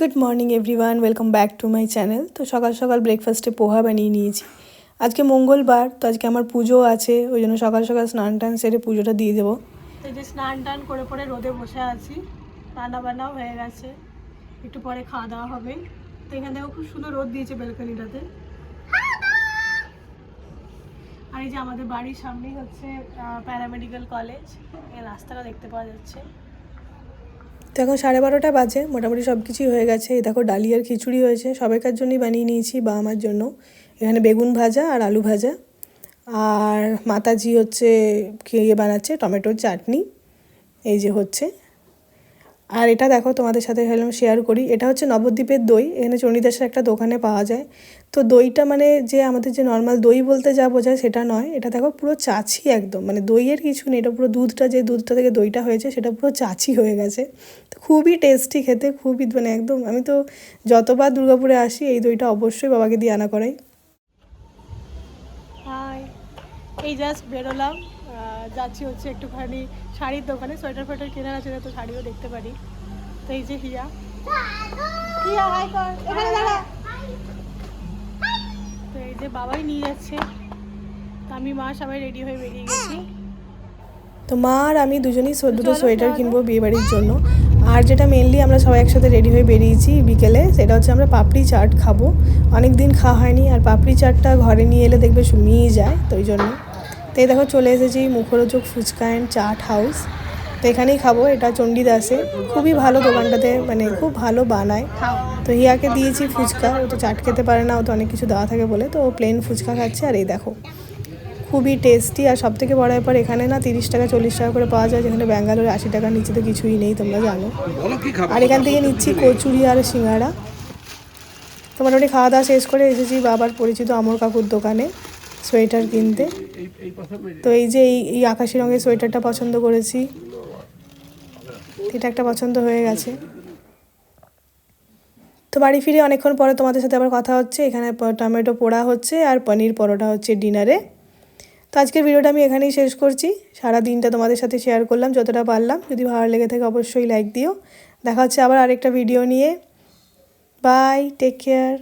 Good morning everyone welcome back to my channel তো সকাল সকাল ব্রেকফাস্টে পোহা বানিয়ে নিয়েছি। আজকে মঙ্গলবার, তো আজকে আমার পুজো আছে, ওই জন্য সকাল সকাল স্নান টান সেরে পুজোটা দিয়ে দেবো। এই যে স্নান টান করে পরে রোদে বসে আছি। রান্না বান্নাও হয়ে গেছে। একটু পরে খাওয়া দাওয়া হবে। তো এখান থেকে খুব সুন্দর রোদ দিয়েছে বেলকনিটাতে আর এই যে আমাদের বাড়ির সামনেই হচ্ছে প্যারামেডিক্যাল কলেজ এই রাস্তাটা দেখতে পাওয়া যাচ্ছে। তো এখন সাড়ে বারোটা বাজে, মোটামুটি সব কিছুই হয়ে গেছে। এই দেখো ডালিয়ার খিচুড়ি হয়েছে, সবাইকার জন্যই বানিয়ে নিয়েছি, বা আমার জন্য। এখানে বেগুন ভাজা আর আলু ভাজা। আর মাতাজি হচ্ছে ইয়ে বানাচ্ছে, টমেটোর চাটনি। এই যে হচ্ছে। আর এটা দেখো, তোমাদের সাথে ভাবলাম শেয়ার করি। এটা হচ্ছে নবদ্বীপের দই। এখানে চণ্ডীদাসের একটা দোকানে পাওয়া যায়। তো দইটা মানে যে আমাদের যে নর্মাল দই বলতে যা বোঝায় সেটা নয়। এটা দেখো পুরো চাছি একদম। মানে দইয়ের কিছু নেই। এটা পুরো দুধটা, যে দুধটা থেকে দইটা হয়েছে সেটা পুরো চাছি হয়ে গেছে। তো খুবই টেস্টি খেতে, খুবই মানে একদম, আমি তো যতবার দুর্গাপুরে আসি এই দইটা অবশ্যই বাবাকে দিয়ে আনা করাই। এই জাস্ট বেরোলাম। যাচ্ছি হচ্ছে একটুখানি শাড়ির দোকানে সোয়েটার ফোয়েটার কেনার আছে তো শাড়িও দেখতে পারি। তো এই যে হিয়া। হিয়া হাই কর এখানে দাঁড়া তো এই যে বাবাই নিয়ে যাচ্ছে। তো আমি মা সবাই রেডি হয়ে বেরিয়ে গেছি। তো মা আর আমি দুজনেই দুটো সোয়েটার কিনবো বিয়েবাড়ির জন্য। আর যেটা মেনলি আমরা সবাই একসাথে রেডি হয়ে বেরিয়েছি বিকেলে সেটা হচ্ছে আমরা পাপড়ি চাট খাব। অনেক দিন খাওয়া হয়নি আর পাপড়ি চাটটা ঘরে নিয়ে এলে দেখবে শুমিয়ে যায় তো ওই জন্য। তো এই দেখো চলে এসেছি মুখরোচক ফুচকা অ্যান্ড চাট হাউস তো এখানেই খাব এটা চণ্ডীদাসে। খুবই ভালো দোকানটাতে মানে খুব ভালো বানায়। তো হিয়াকে দিয়েছি ফুচকা ও তো চাট খেতে পারে না ও তো অনেক কিছু দেওয়া থাকে বলে তো ও প্লেন ফুচকা খাচ্ছে আর এই দেখো। খুবই টেস্টি আর সব থেকে বড় ব্যাপার এখানে না তিরিশ টাকা চল্লিশ টাকা করে পাওয়া যায় যেখানে ব্যাঙ্গালোরে আশি টাকার নিচে তো কিছুই নেই তোমরা জানো। আর এখান থেকে নিচ্ছি কচুরি আর সিঙ্গাড়া। তো মোটামুটি খাওয়া দাওয়া শেষ করে এসেছি বাবার পরিচিত আমর কাকুর দোকানে। সোয়েটার কিনতে। তো এই যে এই আকাশি রঙের সোয়েটারটা পছন্দ করেছি। এটা একটা পছন্দ হয়ে গেছে। তো বাড়ি ফিরে অনেকক্ষণ পরে তোমাদের সাথে আবার কথা হচ্ছে। এখানে টমেটো পোড়া হচ্ছে আর পনির পরোটা হচ্ছে ডিনারে। তো আজকের ভিডিওটা আমি এখানেই শেষ করছি। সারা দিনটা তোমাদের সাথে শেয়ার করলাম, যতটা পারলাম। যদি ভালো লেগে থাকে অবশ্যই লাইক দিও। দেখা হচ্ছে আবার আরেকটা ভিডিও নিয়ে। Bye take care